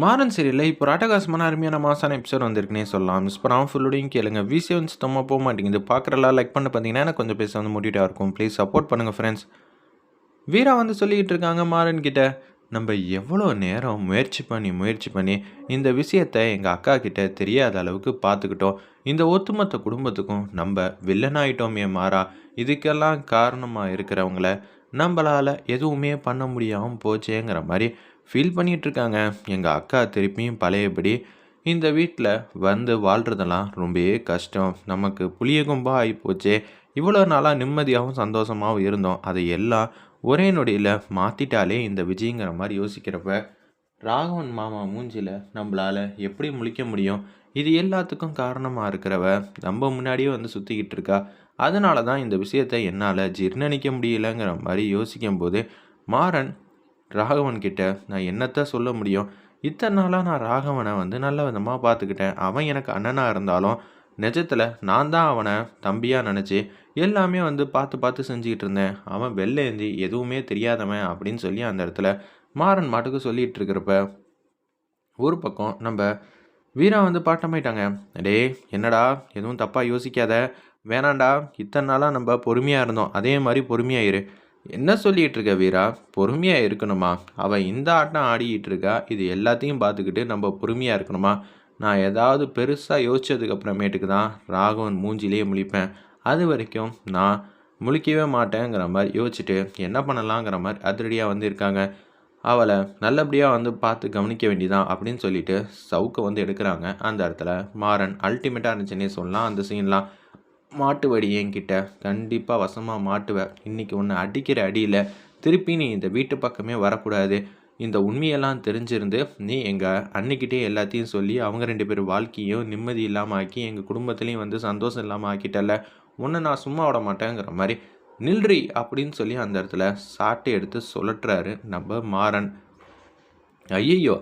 மாறன் சீரியலில் இப்போ ராட்டகாசமான அருமையான மாசான எபிசோட் வந்திருக்குனே சொல்லலாம். மிஸ் பண்ணாமல் ஃபுல்லோடையும் கேளுங்க. விசியை வந்து சுத்தமாக போக மாட்டேங்குது. பார்க்குறலாம் லைக் பண்ண பார்த்தீங்கன்னா எனக்கு கொஞ்சம் பேச வந்து முடிவிட்டாக இருக்கும். ப்ளீஸ் சப்போர்ட் பண்ணுங்கள் ஃப்ரெண்ட்ஸ் வீரா வந்து சொல்லிக்கிட்டு இருக்காங்க மாறன் கிட்ட. நம்ம எவ்வளோ நேரம் முயற்சி பண்ணி முயற்சி பண்ணி இந்த விஷயத்தை எங்கள் அக்கா கிட்ட தெரியாத அளவுக்கு பார்த்துக்கிட்டோம் இந்த ஒட்டுமொத்த குடும்பத்துக்கும் நம்ம வில்லனாயிட்டோமே மாறா. இதுக்கெல்லாம் காரணமாக இருக்கிறவங்கள நம்மளால் எதுவுமே பண்ண முடியாமல் போச்சேங்கிற மாதிரி ஃபீல் பண்ணிகிட்ருக்காங்க எங்கள் அக்கா திருப்பியும் பழையபடி இந்த வீட்டில் வந்து வாழ்கிறதெல்லாம் ரொம்பவே கஷ்டம். நமக்கு புளியகும்பாக ஆகிப்போச்சே இவ்வளோ நாளாக நிம்மதியாகவும் சந்தோஷமாகவும் இருந்தோம். அதை எல்லாம் ஒரே நொடியில் மாற்றிட்டாலே இந்த விஜய்ங்கிற மாதிரி யோசிக்கிறப்ப ராகவன் மாமா மூஞ்சியில் நம்மளால் எப்படி முழிக்க முடியும்? இது எல்லாத்துக்கும் காரணமாக இருக்கிறவ நம்ம முன்னாடியே வந்து சுற்றிக்கிட்டு இருக்கா? அதனால தான் இந்த விஷயத்தை என்னால் ஜீர்ணிக்க முடியலங்கிற மாதிரி யோசிக்கும் போது மாறன் ராகவன் கிட்ட நான் என்னத்த சொல்ல முடியும்? இத்தனை நாளாக நான் ராகவனை வந்து நல்ல விதமாக பார்த்துக்கிட்டேன் அவன் எனக்கு அண்ணனாக இருந்தாலும் நிஜத்தில் நான் தான் அவனை தம்பியாக நினச்சி எல்லாமே வந்து பார்த்து பார்த்து செஞ்சுக்கிட்டு இருந்தேன். அவன் வெள்ளேந்தி எதுவுமே தெரியாதவன் அப்படின்னு சொல்லி அந்த இடத்துல மாறன் மாட்டுக்கு சொல்லிகிட்டு இருக்கிறப்ப ஒரு பக்கம் நம்ம வீரா வந்து பாட்டமாயிட்டாங்க. டே என்னடா? எதுவும் தப்பாக யோசிக்காத. வேணாண்டா. இத்தனை நாளாக நம்ம பொறுமையாக இருந்தோம். அதே மாதிரி பொறுமையாயிரு என்ன சொல்லிகிட்டு இருக்க வீரா? பொறுமையாக இருக்கணுமா? அவள் இந்த ஆட்டம் ஆடிக்கிட்டு இருக்கா இது எல்லாத்தையும் பார்த்துக்கிட்டு நம்ம பொறுமையாக இருக்கணுமா? நான் ஏதாவது பெருசாக யோசிச்சதுக்கு அப்புறமேட்டுக்கு தான் ராகவன் மூஞ்சிலேயே முழிப்பேன். அது வரைக்கும் நான் முழிக்கவே மாட்டேங்கிற மாதிரி யோசிச்சுட்டு என்ன பண்ணலாங்கிற மாதிரி அதிரடியாக வந்து இருக்காங்க அவளை நல்லபடியாக வந்து பார்த்து கவனிக்க வேண்டியதான் அப்படின்னு சொல்லிட்டு சவுக்கை வந்து எடுக்கிறாங்க. அந்த இடத்துல மாறன் அல்டிமேட்டாக இருந்துச்சுன்னே சொல்லலாம். அந்த சீன்லாம் மாட்டு வடி என்கிட்ட கண்டிப்பாக வசமாக மாட்டுவேன் இன்றைக்கி ஒன்று அடிக்கிற அடியில் திருப்பி நீ இந்த வீட்டு பக்கமே வரக்கூடாது. இந்த உண்மையெல்லாம் தெரிஞ்சிருந்து நீ எங்கள் அன்னிக்கிட்டே எல்லாத்தையும் சொல்லி அவங்க ரெண்டு பேர் வாழ்க்கையும் நிம்மதி இல்லாமல் ஆக்கி எங்கள் குடும்பத்துலேயும் வந்து சந்தோஷம் இல்லாமல் ஆக்கிட்டல உன்னை நான் சும்மா விட மாட்டேங்கிற மாதிரி நில்றி அப்படின்னு சொல்லி அந்த இடத்துல சாட்டை எடுத்து சொல்லட்டுறாரு நம்ம மாறன். ஐயையோ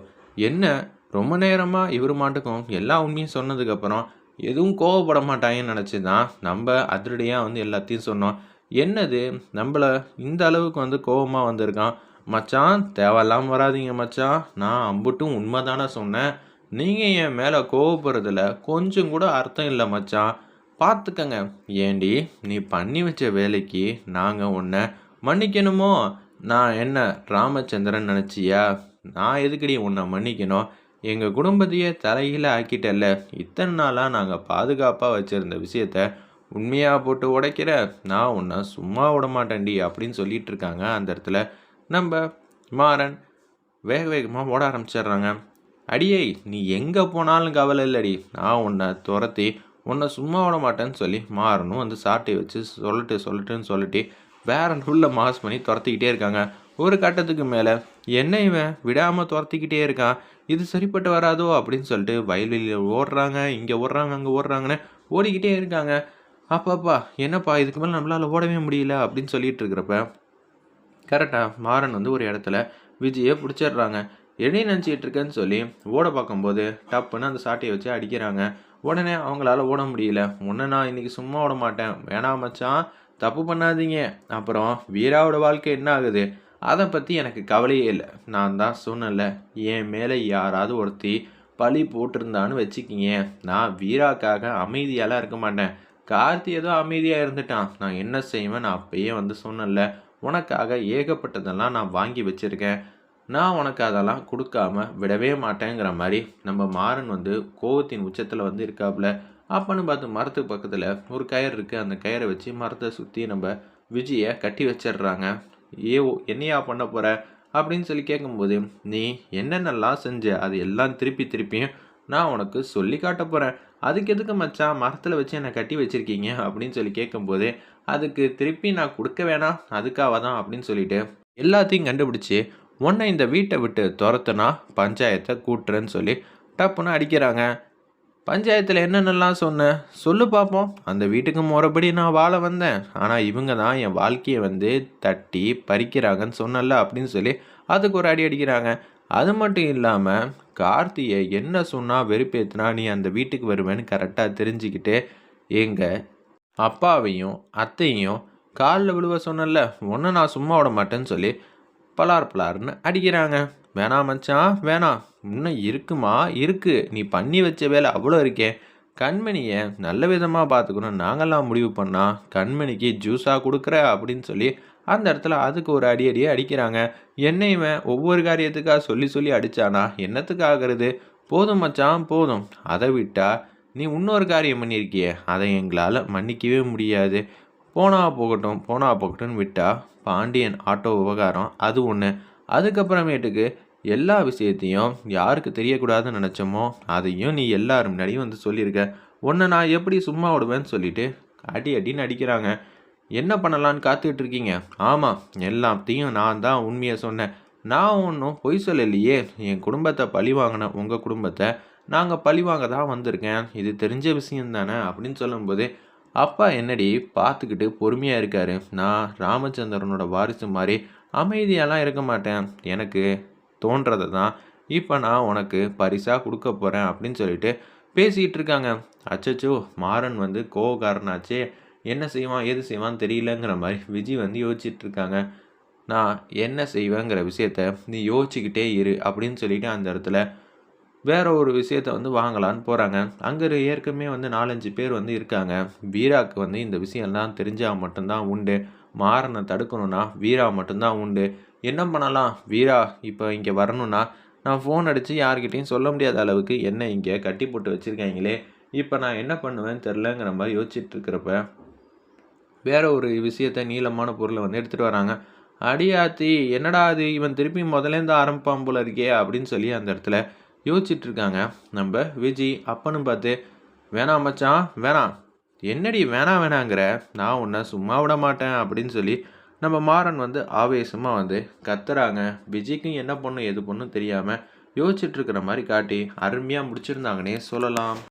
என்ன? ரொம்ப நேரமாக இவர் மாட்டுக்கும் எல்லா உண்மையும் சொன்னதுக்கப்புறம் எதுவும் கோவப்பட மாட்டாங்கன்னு நினச்சி தான் நம்ம அதிரடியாக வந்து எல்லாத்தையும் சொன்னோம். என்னது? நம்மளை இந்த அளவுக்கு வந்து கோபமாக வந்திருக்கான். மச்சான் தேவையில்லாமல் வராதிங்க மச்சான். நான் அம்புட்டும் உண்மை தானே சொன்னேன். நீங்கள் என் மேலே கோவப்படுறதுல கொஞ்சம் கூட அர்த்தம் இல்லை மச்சான். பார்த்துக்கங்க ஏண்டி நீ பண்ணி வச்ச வேலைக்கு நாங்கள் உன்னை மன்னிக்கணுமோ? நான் என்ன ராமச்சந்திரன் நினச்சியா? நான் எதுக்கடி உன்னை மன்னிக்கணும்? எங்கள் குடும்பத்தையே தலையில் ஆக்கிட்டல்ல இத்தனை நாளாக நாங்கள் பாதுகாப்பாக வச்சுருந்த விஷயத்த உண்மையாக போட்டு உடைக்கிற? நான் உன்னை சும்மா விட மாட்டேன்டி அப்படின்னு சொல்லிட்டு இருக்காங்க அந்த இடத்துல. நம்ம மாறன் வேக வேகமாக ஓட ஆரம்பிச்சிடுறாங்க. அடியே நீ எங்கே போனாலும் கவலை இல்லடி. நான் உன்னை துரத்தி உன்னை சும்மா விட மாட்டேன்னு சொல்லி மாறணும் வந்து சாட்டை வச்சு சொல்லட்டு சொல்லட்டுன்னு சொல்லிட்டு வேற ஃபுல்லாக மாஸ் பண்ணி துரத்திக்கிட்டே இருக்காங்க. ஒரு கட்டத்துக்கு மேலே என்ன இவன் விடாமல் துரத்திக்கிட்டே இருக்கான் இது சரிப்பட்டு வராதோ? அப்படின்னு சொல்லிட்டு வயல்வெளியில் ஓடுறாங்க இங்கே ஓடுறாங்க அங்கே ஓடுறாங்கன்னு ஓடிக்கிட்டே இருக்காங்க. அப்பாப்பா என்னப்பா இதுக்கு மேலே நம்மளால் ஓடவே முடியல அப்படின்னு சொல்லிட்டு இருக்கிறப்ப கரெக்டாக மாறன் வந்து ஒரு இடத்துல விஜயை பிடிச்சிடுறாங்க. எடை நினச்சிட்டு இருக்கேன்னு சொல்லி ஓட பார்க்கும்போது டப்புன்னு அந்த சாட்டையை வச்சு அடிக்கிறாங்க. உடனே அவங்களால ஓட முடியல. உன்னை நான் இன்னைக்கு சும்மா ஓட மாட்டேன். வேணாம் மச்சான். தப்பு பண்ணாதீங்க. அப்புறம் வீராவோட வாழ்க்கை என்ன ஆகுது? அதை பற்றி எனக்கு கவலையே இல்லை. நான் தான் சொன்னல என் மேலே யாராவது ஒருத்தி பழி போட்டிருந்தான்னு வச்சுக்கிங்க. நான் வீராக்காக அமைதியாலாம் இருக்க மாட்டேன். கார்த்தி ஏதோ அமைதியாக இருந்துட்டான். நான் என்ன செய்வேன் நான் அப்பயே வந்து சொன்னல உனக்காக ஏகப்பட்டதெல்லாம் நான் வாங்கி வச்சுருக்கேன். நான் உனக்கு அதெல்லாம் கொடுக்காம விடவே மாட்டேங்கிற மாதிரி நம்ம மாறன் வந்து கோவத்தின் உச்சத்தில் வந்து இருக்காப்புல. அப்பன்னு பார்த்து மரத்துக்கு பக்கத்தில் ஒரு கயிறு இருக்குது அந்த கயிறை வச்சு மரத்தை சுற்றி நம்ம விஜயை கட்டி வச்சிடுறாங்க. ஏ என்னையா பண்ண போகிற அப்படின்னு சொல்லி கேட்கும்போது நீ என்னென்னலாம் செஞ்ச அது எல்லாம் திருப்பி திருப்பியும் நான் உனக்கு சொல்லி காட்ட போகிறேன் அதுக்கு எதுக்கு மச்சான் மரத்தில் வச்சு என்னை கட்டி வச்சுருக்கீங்க? அப்படின்னு சொல்லி கேட்கும்போது அதுக்கு திருப்பி நான் கொடுக்க வேணாம் அதுக்காக தான் அப்படின்னு சொல்லிட்டு எல்லாத்தையும் கண்டுபிடிச்சி உன்னை இந்த வீட்டை விட்டு துரத்துனா பஞ்சாயத்தை கூட்டுறேன்னு சொல்லி டப்புன்னு அடிக்கிறாங்க. பஞ்சாயத்தில் என்னென்னலாம் சொன்னேன் சொல்லு பார்ப்போம் அந்த வீட்டுக்கு முறைப்படி நான் வாழ வந்தேன். ஆனால் இவங்க தான் என் வாழ்க்கையை வந்து தட்டி பறிக்கிறாங்கன்னு சொன்னல அப்படின்னு சொல்லி அதுக்கு ஒரு அடி அடிக்கிறாங்க. அது மட்டும் இல்லாமல் கார்த்தியை என்ன சொன்னால் வெறுப்பேற்றுனா நீ அந்த வீட்டுக்கு வருவேன்னு கரெக்டாக தெரிஞ்சுக்கிட்டு எங்கள் அப்பாவையும் அத்தையும் காலில் விழுவ சொன்னல ஒன்று நான் சும்மா விட மாட்டேன்னு சொல்லி பலார் பலார்னு அடிக்கிறாங்க. வேணாம் மச்சான் வேணாம் இன்னும் இருக்குமா? இருக்கு. நீ பண்ணி வச்ச வேலை அவ்வளோ இருக்கே. கண்மணியை நல்ல விதமாக பார்த்துக்கணும் நாங்கள்லாம் முடிவு பண்ணா கண்மணிக்கு ஜூஸாக கொடுக்குற அப்படின்னு சொல்லி அந்த இடத்துல அதுக்கு ஒரு அடி அடியே அடிக்கிறாங்க. என்ன இவன் ஒவ்வொரு காரியத்துக்காக சொல்லி சொல்லி அடிச்சானா? என்னத்துக்கு ஆகிறது? போதும் மச்சான் போதும். அதை விட்டால் நீ இன்னொரு காரியம் பண்ணியிருக்கியே. அதை எங்களால் மன்னிக்கவே முடியாது. போனா போகட்டும் போனா போகட்டும்னு விட்டால் பாண்டியன் ஆட்டோ விவகாரம் அது ஒன்று அதுக்கப்புறமேட்டுக்கு எல்லா விஷயத்தையும் யாருக்கு தெரியக்கூடாதுன்னு நினச்சோமோ அதையும் நீ எல்லாரும் முன்னாடியும் வந்து சொல்லியிருக்க உன்னை நான் எப்படி சும்மா விடுவேன்னு சொல்லிட்டு அடி அடின்னு அடிக்கிறாங்க. என்ன பண்ணலான்னு காத்துக்கிட்டு இருக்கீங்க? ஆமாம் எல்லாத்தையும் நான் தான் உண்மையை சொன்னேன். நான் ஒன்றும் பொய் சொல்லலையே. என் குடும்பத்தை பழி வாங்கினேன் உங்கள் குடும்பத்தை நாங்கள் பழி வாங்க தான் வந்திருக்கேன். இது தெரிஞ்ச விஷயம் தானே அப்படின்னு சொல்லும்போது அப்பா என்னடி பார்த்துக்கிட்டு பொறுமையாக இருக்காரு. நான் ராமச்சந்திரனோட வாரிசு மாதிரி அமைதியாலாம் இருக்க மாட்டேன். எனக்கு தோன்றதை தான். இப்போ நான் உனக்கு பரிசாக கொடுக்க போகிறேன் அப்படின்னு சொல்லிட்டு பேசிகிட்டு இருக்காங்க. அச்சச்சோ மாறன் வந்து கோவக்காரனாச்சே. என்ன செய்வான் எது செய்வான்னு தெரியலங்கிற மாதிரி விஜய் வந்து யோசிச்சுட்டு இருக்காங்க. நான் என்ன செய்வேங்கிற விஷயத்த நீ யோசிச்சுக்கிட்டே இரு அப்படின்னு சொல்லிட்டு அந்த இடத்துல வேற ஒரு விஷயத்த வந்து வாங்கலான்னு போகிறாங்க அங்கே ஏற்கனவே வந்து நாலஞ்சு பேர் வந்து இருக்காங்க. வீராக்கு வந்து இந்த விஷயம்லாம் தெரிஞ்சால் மட்டும்தான் உண்டு. மாறனை தடுக்கணும்னா வீரா மட்டும்தான் உண்டு. என்ன பண்ணலாம்? வீரா இப்போ இங்கே வரணும்னா நான் ஃபோன் அடித்து யார்கிட்டையும் சொல்ல முடியாத அளவுக்கு என்ன இங்கே கட்டி போட்டு வச்சுருக்காங்களே. இப்போ நான் என்ன பண்ணுவேன்னு தெரிலங்கிற மாதிரி யோசிச்சுட்டு இருக்கிறப்ப வேற ஒரு விஷயத்த நீளமான பொருளை வந்து எடுத்துகிட்டு வராங்க. அடியாத்தி என்னடா அது இவன் திருப்பி முதலேருந்து ஆரம்பிப்பான் போல இருக்கே அப்படின்னு சொல்லி அந்த இடத்துல யோசிச்சுட்டு இருக்காங்க நம்ம விஜி அப்பனும் பார்த்து வேணாம் மச்சான் வேணாம். என்னடி வேணாம் வேணாங்கிற? நான் உன்னை சும்மா விட மாட்டேன் அப்படின்னு சொல்லி நம்ம மாறன் வந்து ஆவேசமாக வந்து கத்துறாங்க. விஜய்க்கும் என்ன பண்ணும் எது பண்ணும் தெரியாமல் யோசிச்சுட்டு இருக்கிற மாதிரி காட்டி அருமையாக முடிச்சிருந்தாங்கன்னே சொல்லலாம்.